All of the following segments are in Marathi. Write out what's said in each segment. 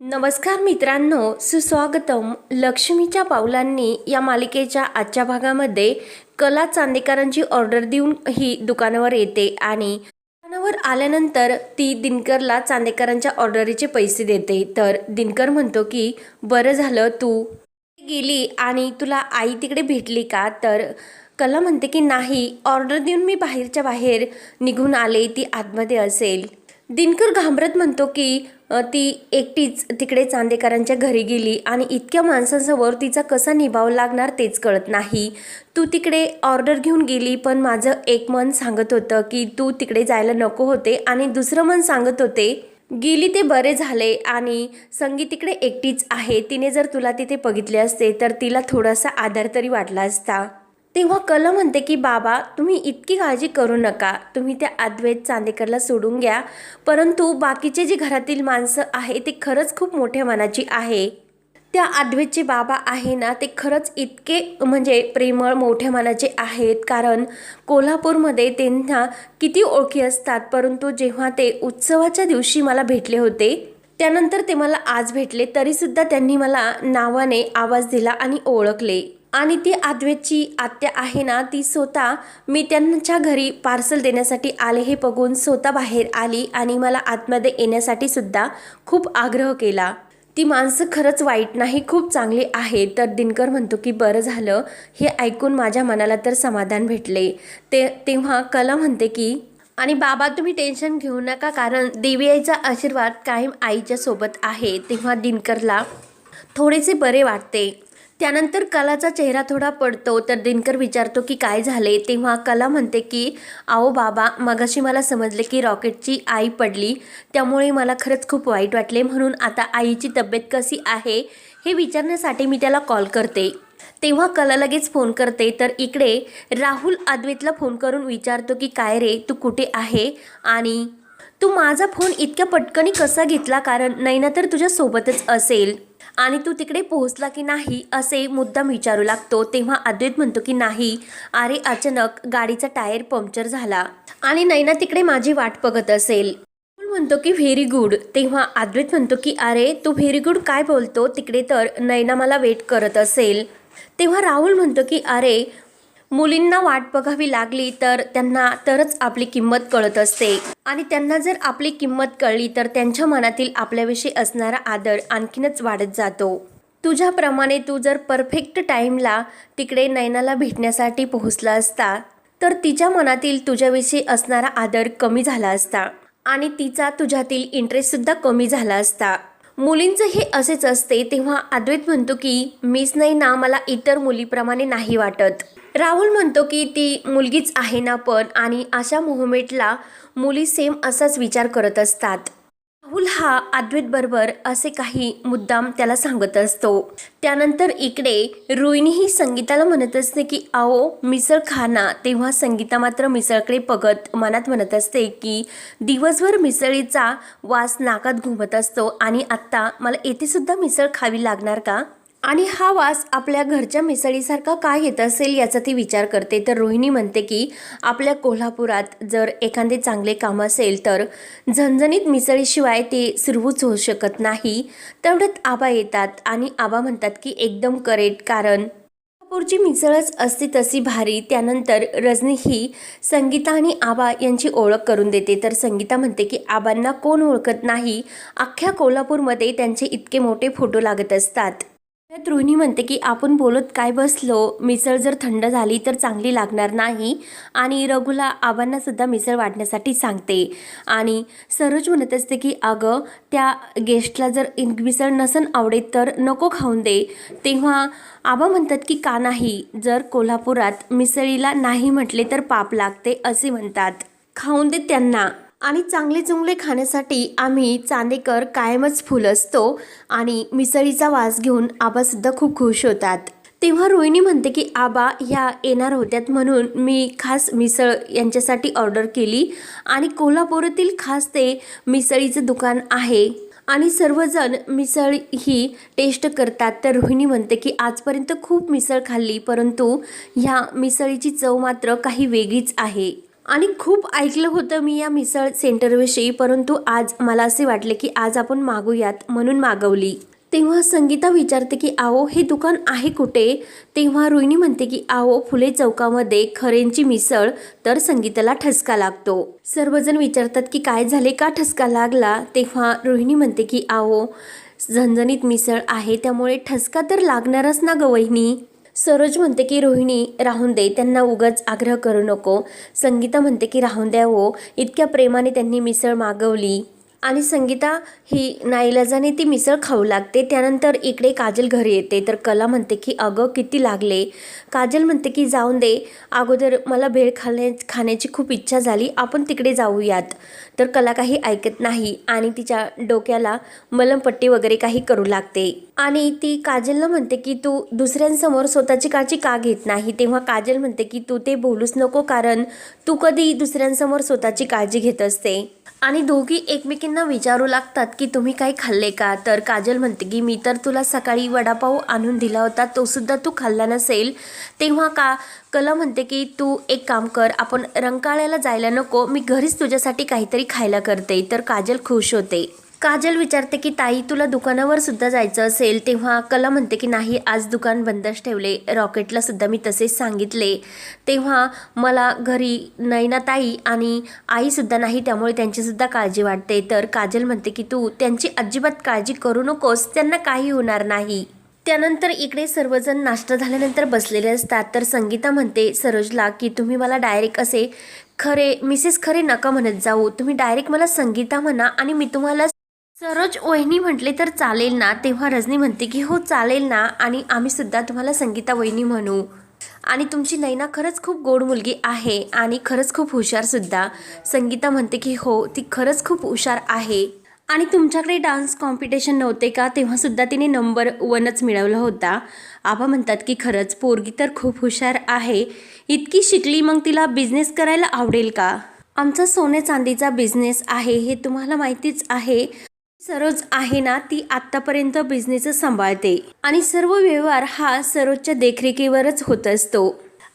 नमस्कार मित्रांनो सुस्वागतम. लक्ष्मीच्या पावलांनी या मालिकेच्या आजच्या भागामध्ये कला चांदेकरांची ऑर्डर देऊन ही दुकानावर येते आणि दुकानावर आल्यानंतर ती दिनकरला चांदेकरांच्या ऑर्डरीचे पैसे देते. तर दिनकर म्हणतो की बरं झालं तू गेली आणि तुला आई तिकडे भेटली का? तर कला म्हणते की नाही ऑर्डर देऊन मी बाहेरच्या बाहेर निघून आले ती आतमध्ये असेल. दिनकर घाबरत म्हणतो की ती एकटीच तिकडे चांदेकरांच्या घरी गेली आणि इतक्या माणसांसमोर तिचा कसा निभाव लागणार तेच कळत नाही. तू तिकडे ऑर्डर घेऊन गेली पण माझं एक मन सांगत होतं की तू तिकडे जायला नको होते आणि दुसरं मन सांगत होते गेली ते बरे झाले आणि संगी तिकडे एकटीच आहे तिने जर तुला तिथे बघितले असते तर तिला थोडासा आधार तरी वाटला असता. तेव्हा कला म्हणते की बाबा तुम्ही इतकी काळजी करू नका. तुम्ही त्या अद्वैत चांदेकरला सोडून घ्या. परंतु बाकीचे जे घरातील माणसं आहे ते खरंच खूप मोठ्या मनाची आहे. त्या अद्वैतचे बाबा आहे ना ते खरंच इतके म्हणजे प्रेमळ मोठ्या मनाचे आहेत. कारण कोल्हापूरमध्ये त्यांना किती ओळखी असतात. परंतु जेव्हा ते उत्सवाच्या दिवशी मला भेटले होते त्यानंतर ते मला आज भेटले. तरीसुद्धा त्यांनी मला नावाने आवाज दिला आणि ओळखले. आणि ती आद्वेची आत्या आहे ना ती स्वतः मी त्यांच्या घरी पार्सल देण्यासाठी आले हे बघून स्वतः बाहेर आली आणि मला आतमध्ये येण्यासाठी सुद्धा खूप आग्रह केला. ती माणसं खरंच वाईट नाही खूप चांगली आहेत तर दिनकर म्हणतो की बरं झालं. हे ऐकून माझ्या मनाला तर समाधान भेटले. ते तेव्हा कला म्हणते की आणि बाबा तुम्ही टेन्शन घेऊ नका कारण देवी आईचा आशीर्वाद कायम आईच्या सोबत आहे. तेव्हा दिनकरला थोडेसे बरे वाटते. त्यानंतर कलाचा चेहरा थोडा पडतो. तर दिनकर विचारतो की काय झाले? तेव्हा कला म्हणते की आओ बाबा मगाशी मला समजले की रॉकेटची आई पडली. त्यामुळे मला खरंच खूप वाईट वाटले. म्हणून आता आईची तब्येत कशी आहे हे विचारण्यासाठी मी त्याला कॉल करते. तेव्हा कला लगेच फोन करते. तर इकडे राहुल अद्वैतला फोन करून विचारतो की काय रे तू कुठे आहे? आणि तू माझा फोन इतक्या पटकनी कसा घेतला? कारण नैना तर तुझ्यासोबतच असेल. आणि तू तिकडे पोहोचला की नाही असे मुद्दाम विचारू लागतो. तेव्हा अद्वैत म्हणतो की नाही अरे अचानक गाडीचा टायर पंक्चर झाला. आणि नैना तिकडे माझी वाट बघत असेल. राहुल म्हणतो की व्हेरी गुड. तेव्हा अद्वैत म्हणतो की अरे तू व्हेरी गुड काय बोलतो? तिकडे तर नैना मला वेट करत असेल. तेव्हा राहुल म्हणतो की अरे मुलींना वाट बघावी लागली तर त्यांना तरच आपली किंमत कळत असते. आणि त्यांना जर आपली किंमत कळली तर त्यांच्या मनातील आपल्याविषयी असणारा आदर आणखीनच वाढत जातो. तुझ्याप्रमाणे तू जर परफेक्ट टाईमला तिकडे नैनाला भेटण्यासाठी पोहोचला असता तर तिच्या मनातील तुझ्याविषयी असणारा आदर कमी झाला असता आणि तिचा तुझ्यातील इंटरेस्टसुद्धा कमी झाला असता. मुलींचं हे असेच असते तेव्हा अद्वैत म्हणतो की मीच नाही ना मला इतर मुलीप्रमाणे नाही वाटत. राहुल म्हणतो की ती मुलगीच आहे ना पण आणि अशा मोहमेटला मुली सेम असाच विचार करत असतात. राहुल हा अद्वैतबरोबर असे काही मुद्दाम त्याला सांगत असतो. त्यानंतर इकडे रोहिणी ही संगीताला म्हणत असते की आओ मिसळ खा ना. तेव्हा संगीता मात्र मिसळकडे बघत मनात म्हणत असते की दिवसभर मिसळीचा वास नाकात घुमत असतो आणि आत्ता मला येथेसुद्धा मिसळ खावी लागणार का? आणि हा वास आपल्या घरच्या मिसळीसारखा काय येत असेल याचा ती विचार करते. तर रोहिणी म्हणते की आपल्या कोल्हापुरात जर एखादे चांगले काम असेल तर झणझणीत मिसळीशिवाय ते सुरवूच होऊ शकत नाही. तेवढ्यात आबा येतात आणि आबा म्हणतात की एकदम करेक्ट कारण कोल्हापूरची मिसळच असते तशी भारी. त्यानंतर रजनी ही संगीता आणि आबा यांची ओळख करून देते. तर संगीता म्हणते की आबांना कोण ओळखत नाही? अख्ख्या कोल्हापूरमध्ये त्यांचे इतके मोठे फोटो लागत असतात. त्यात रोहिणी म्हणते की आपण बोलत काय बसलो? मिसळ जर थंड झाली तर चांगली लागणार नाही. आणि रघुला आबांनासुद्धा मिसळ वाढण्यासाठी सांगते. आणि सरोज म्हणत असते की अगं त्या गेस्टला जर इन- मिसळ नसन आवडेल तर नको खाऊन दे. तेव्हा आबा म्हणतात की का नाही? जर कोल्हापुरात मिसळीला नाही म्हटले तर पाप लागते असे म्हणतात. खाऊन दे त्यांना. आणि चांगले चुंगले खाण्यासाठी आम्ही चांदेकर कायमच फुल असतो आणि मिसळीचा वास घेऊन आबासुद्धा खूप खुश होतात. तेव्हा रोहिणी म्हणते की आबा ह्या येणार होत्यात म्हणून मी खास मिसळ यांच्यासाठी ऑर्डर केली आणि कोल्हापुरातील खास ते मिसळीचं दुकान आहे आणि सर्वजण मिसळ ही टेस्ट करतात. तर रोहिणी म्हणते की आजपर्यंत खूप मिसळ खाल्ली परंतु ह्या मिसळीची चव मात्र काही वेगळीच आहे. आणि खूप ऐकलं होतं मी या मिसळ सेंटरविषयी परंतु आज मला असे वाटले की आज आपण मागूयात म्हणून मागवली. तेव्हा संगीता विचारते की आओ हे दुकान आहे कुठे? तेव्हा रोहिणी म्हणते की आओ फुले चौकामध्ये खरेंची मिसळ तर संगीताला ठसका लागतो. सर्वजण विचारतात की काय झाले? का ठसका लागला? तेव्हा रोहिणी म्हणते की आओ झणझणीत मिसळ आहे त्यामुळे ठसका तर लागणारच ना गवहिनी सरोज म्हणते की रोहिणी राहून दे त्यांना उगाच आग्रह करू नको. संगीता म्हणते की राहून द्या हो. इतक्या प्रेमाने त्यांनी मिसळ मागवली. आणि संगीता ही नाईलाजाने ती मिसळ खाऊ लागते. त्यानंतर इकडे काजल घरी येते. तर कला म्हणते की अगं किती लागले. काजल म्हणते की जाऊन दे. अगोदर मला भेळ खाण्या खाण्याची खूप इच्छा झाली. आपण तिकडे जाऊयात. तर कला काही ऐकत नाही आणि तिच्या डोक्याला मलमपट्टी वगैरे काही करू लागते. आणि ती काजलला म्हणते की तू दुसऱ्यांसमोर स्वतःची काळजी का घेत नाही? तेव्हा काजल म्हणते की तू ते बोलूच नको कारण तू कधी दुसऱ्यांसमोर स्वतःची काळजी घेत असते. आणि दोघी एकमेकींना विचारू लागतात की तुम्ही काही खाल्ले का? तर काजल म्हणते की मी तर तुला सकाळी वडापाव आणून दिला होता तो सुद्धा तू खाल्ला नसेल. तेव्हा का कला म्हणते की तू एक काम कर आपण रंकाळ्याला जायला नको मी घरीच तुझ्यासाठी काहीतरी खायला करते. तर काजल खुश होते. काजल विचारते की ताई तुला दुकानावर सुद्धा जायचं असेल. तेव्हा कला म्हणते की नाही आज दुकान बंदच ठेवले. रॉकेटला सुद्धा मी तसेच सांगितले. तेव्हा मला घरी नैना ताई आणि आईसुद्धा नाही त्यामुळे त्यांचीसुद्धा काळजी वाटते. तर काजल म्हणते की तू त्यांची अजिबात काळजी करू नकोस. त्यांना काही होणार नाही. त्यानंतर इकडे सर्वजण नाश्ता झाल्यानंतर बसलेले असतात. तर संगीता म्हणते सरोजला की तुम्ही मला डायरेक्ट असे खरे मिसेस खरे नका म्हणत जाऊ. तुम्ही डायरेक्ट मला संगीता म्हणा आणि मी तुम्हाला सरोज वहिनी म्हटले तर चालेल ना तेव्हा रजनी म्हणते की हो चालेल ना आणि आम्ही सुद्धा तुम्हाला संगीता वहिनी म्हणू. आणि तुमची नैना खरंच खूप गोड मुलगी आहे आणि खरंच खूप हुशारसुद्धा संगीता म्हणते की हो ती खरंच खूप हुशार आहे. आणि तुमच्याकडे डान्स कॉम्पिटिशन नव्हते का? तेव्हासुद्धा तिने नंबर वनच मिळवला होता. आबा म्हणतात की खरंच पोरगी तर खूप हुशार आहे. इतकी शिकली मग तिला बिझनेस करायला आवडेल का? आमचा सोने चांदीचा बिझनेस आहे हे तुम्हाला माहितीच आहे. सरोज आहे ना ती आत्तापर्यंत बिझनेस सांभाळते. आणि सर्व व्यवहार हा सरोजच्या देखरेखीवरच होत असतो.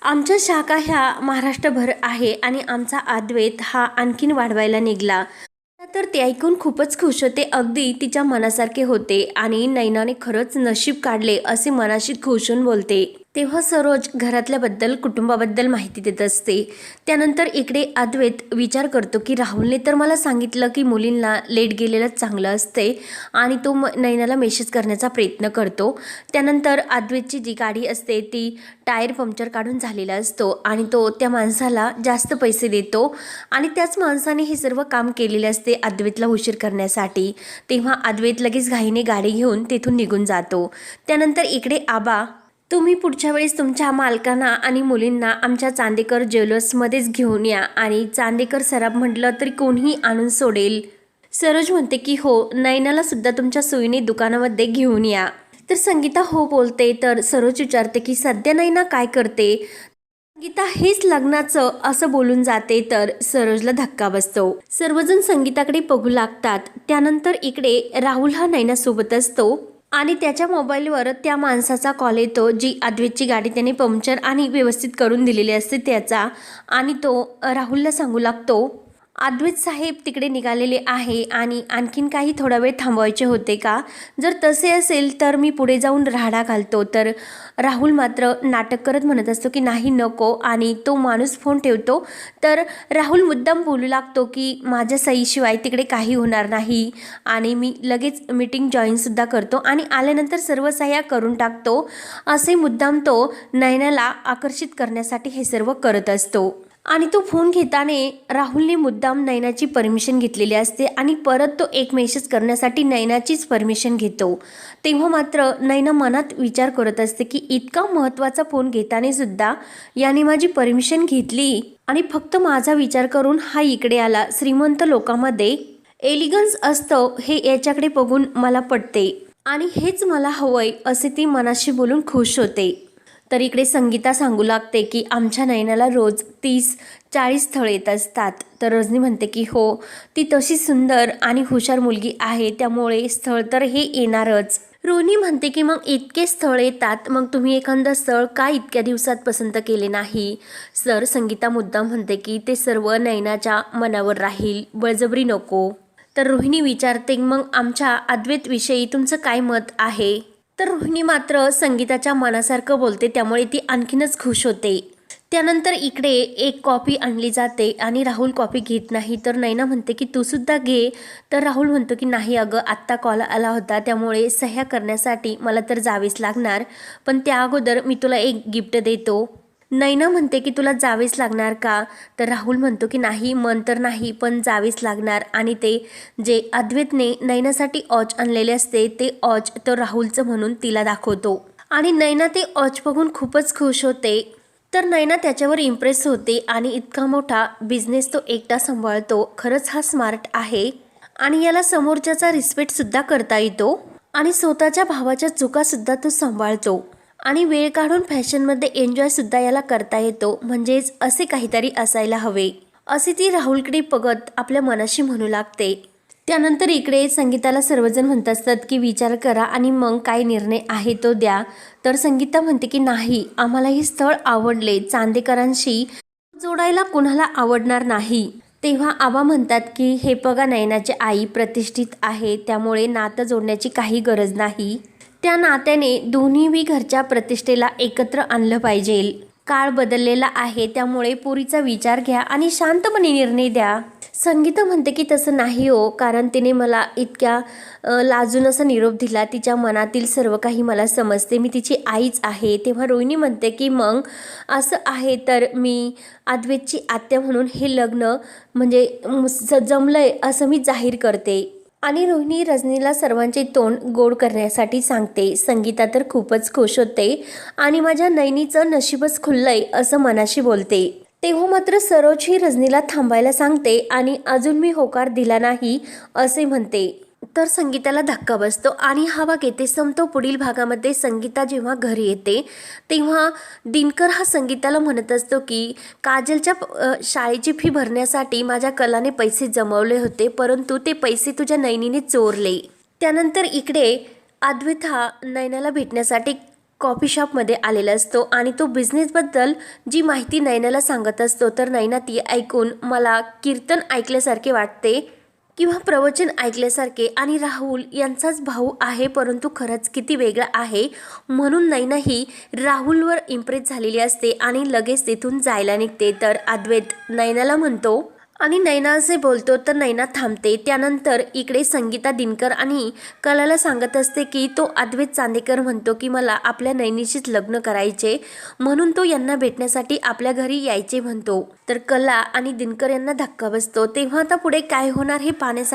आमच्या शाखा ह्या महाराष्ट्रभर आहे आणि आमचा अद्वैत हा आणखीन वाढवायला निघाला. तर ते ऐकून खूपच खुश होते. अगदी तिच्या मनासारखे होते आणि नैनाने खरंच नशीब काढले असे मनाशी खुश होऊन बोलते. तेव्हा सरोज घरातल्याबद्दल कुटुंबाबद्दल माहिती देत असते. त्यानंतर इकडे अद्वैत विचार करतो की राहुलने तर मला सांगितलं की मुलींना लेट गेलेलंच चांगलं असते आणि तो म नैनाला मेसेज करण्याचा प्रयत्न करतो. त्यानंतर अद्वैतची जी गाडी असते ती टायर पंक्चर काढून झालेला असतो आणि तो त्या माणसाला जास्त पैसे देतो आणि त्याच माणसाने हे सर्व काम केलेले असते अद्वैतला उशीर करण्यासाठी. तेव्हा अद्वैत लगेच घाईने गाडी घेऊन तेथून निघून जातो. त्यानंतर इकडे आबा तुम्ही पुढच्या वेळेस तुमच्या मालकांना आणि मुलींना आमच्या चांदेकर ज्वेलर्समध्येच घेऊन या आणि चांदेकर सराब म्हटलं तरी कोणीही आणून सोडेल. सरोज म्हणते की हो नैनाला सुद्धा तुमच्या सोयीने दुकानामध्ये घेऊन या. तर संगीता हो बोलते तर सरोज विचारते की सध्या नैना काय करते? संगीता हेच लग्नाचं असं बोलून जाते तर सरोजला धक्का बसतो. सर्वजण संगीताकडे बघू लागतात. त्यानंतर इकडे राहुल हा नैनासोबत असतो. आणि त्याच्या मोबाईलवर त्या माणसाचा कॉल येतो जी अद्वैतची गाडी त्याने पंक्चर आणि व्यवस्थित करून दिलेली असते त्याचा. आणि तो राहुलला सांगू लागतो अद्वित साहेब तिकडे निघालेले आहे आणि आणखीन काही थोडा वेळ थांबवायचे होते का? जर तसे असेल तर मी पुढे जाऊन राहाडा घालतो. तर राहुल मात्र नाटक करत म्हणत असतो की नाही नको. आणि तो माणूस फोन ठेवतो. तर राहुल मुद्दाम बोलू लागतो की माझ्या सईशिवाय तिकडे काही होणार नाही. आणि मी लगेच मीटिंग जॉईनसुद्धा करतो आणि आल्यानंतर सर्व सह्या करून टाकतो. असे मुद्दाम तो नयनाला आकर्षित करण्यासाठी हे सर्व करत असतो. आणि तो फोन घेताना राहुलने मुद्दाम नैनाची परमिशन घेतलेली असते आणि परत तो एक मेसेज करण्यासाठी नैनाचीच परमिशन घेतो. तेव्हा मात्र नैना मनात विचार करत असते की इतका महत्त्वाचा फोन घेताना सुद्धा याने माझी परमिशन घेतली आणि फक्त माझा विचार करून हा इकडे आला. श्रीमंत लोकांमध्ये एलिगन्स असतं हे याच्याकडे बघून मला पटते. आणि हेच मला हवंय असे ती मनाशी बोलून खुश होते. तर इकडे संगीता सांगू लागते की आमच्या नयनाला रोज तीस चाळीस स्थळ येत असतात. तर रजनी म्हणते की हो ती तशी सुंदर आणि हुशार मुलगी आहे त्यामुळे स्थळ तर हे येणारच. रोहिणी म्हणते की मग इतके स्थळ येतात मग तुम्ही एखादं स्थळ का इतक्या दिवसात पसंत केले नाही? सर संगीता मुद्दाम म्हणते की ते सर्व नयनाच्या मनावर राहील बळजबरी नको. तर रोहिणी विचारते मग आमच्या अद्वैतविषयी तुमचं काय मत आहे? तर रोहिणी मात्र संगीताच्या मनासारखं बोलते त्यामुळे ती आणखीनच खुश होते. त्यानंतर इकडे एक कॉफी आणली जाते आणि राहुल कॉफी घेत नाही. तर नैना म्हणते की तू सुद्धा घे. तर राहुल म्हणतो की नाही अगं आत्ता कॉल आला होता त्यामुळे सह्या करण्यासाठी मला तर जावेच लागणार. पण त्या अगोदर मी तुला एक गिफ्ट देतो. नैना म्हणते की तुला जावेच लागणार का? तर राहुल म्हणतो की नाही मन तर नाही पण जावेच लागणार. आणि ते जे अद्वैतने नैनासाठी ऑच आणलेले असते ते ऑच तो राहुलचं म्हणून तिला दाखवतो. आणि नैना ते ऑच बघून खूपच खुश होते. तर नैना त्याच्यावर इम्प्रेस होते आणि इतका मोठा बिझनेस तो एकटा सांभाळतो. खरंच हा स्मार्ट आहे. आणि याला समोरच्याचा रिस्पेक्टसुद्धा करता येतो. आणि स्वतःच्या भावाच्या चुकासुद्धा तो सांभाळतो. आणि वेळ काढून फॅशनमध्ये एन्जॉयसुद्धा याला करता येतो. म्हणजेच असे काहीतरी असायला हवे. असे ती राहुलकडे बघत आपल्या मनाशी म्हणू लागते. त्यानंतर इकडे संगीताला सर्वजण म्हणत असतात की विचार करा आणि मग काय निर्णय आहे तो द्या. तर संगीता म्हणते की नाही आम्हाला हे स्थळ आवडले. चांदेकरांशी जोडायला कुणाला आवडणार नाही. तेव्हा आबा म्हणतात की हे बघा नयनाची आई प्रतिष्ठित आहे. त्यामुळे नातं जोडण्याची काही गरज नाही. त्या नात्याने दोन्हीही घरच्या प्रतिष्ठेला एकत्र आणलं पाहिजे. काळ बदललेला आहे त्यामुळे पुरीचा विचार घ्या आणि शांतपणे निर्णय द्या. संगीता म्हणते की तसं नाही हो कारण तिने मला इतक्या लाजून असा निरोप दिला तिच्या मनातील सर्व काही मला समजते. मी तिची आईच आहे. तेव्हा रोहिणी म्हणते की मग असं आहे तर मी अद्वैतची आत्या म्हणून हे लग्न म्हणजे जमलं आहे असं मी जाहीर करते. आणि रोहिणी रजनीला सर्वांचे तोंड गोड करण्यासाठी सांगते. संगीता तर खूपच खुश होते आणि माझ्या नैनीचं नशीबच खुललंय असं मनाशी बोलते. तेव्हा मात्र सरोज ही रजनीला थांबायला सांगते आणि अजून मी होकार दिला नाही असे म्हणते. तर संगीताला धक्का बसतो आणि हा भाग येते संपतो. पुढील भागामध्ये संगीता जेव्हा घरी येते तेव्हा दिनकर हा संगीताला म्हणत असतो की काजलच्या शाळेची फी भरण्यासाठी माझ्या कलाने पैसे जमवले होते परंतु ते पैसे तुझ्या नैनीने चोरले. त्यानंतर इकडे अद्वैत हा नैनाला भेटण्यासाठी कॉफी शॉपमध्ये आलेला असतो आणि तो बिझनेसबद्दल जी माहिती नैनाला सांगत असतो तर नैना ती ऐकून मला कीर्तन ऐकल्यासारखे वाटते. किंवा प्रवचन ऐकल्यासारखे आणि राहुल यांचाच भाऊ आहे परंतु खरंच किती वेगळा आहे म्हणून नैना ही राहुलवर इम्प्रेस झालेली असते आणि लगेच तिथून जायला निघते. तर अद्वैत नैनाला म्हणतो आणि नैना असे बोलतो तर नैना थांबते. त्यानंतर इकडे संगीता दिनकर आणि कलाला सांगत असते की तो अद्वैत चांदेकर म्हणतो की मला आपल्या नैनीशीच लग्न करायचे म्हणून तो यांना भेटण्यासाठी आपल्या घरी यायचे म्हणतो. तर कला आणि दिनकर यांना धक्का बसतो. तेव्हा आता पुढे काय होणार हे पाहण्यासाठी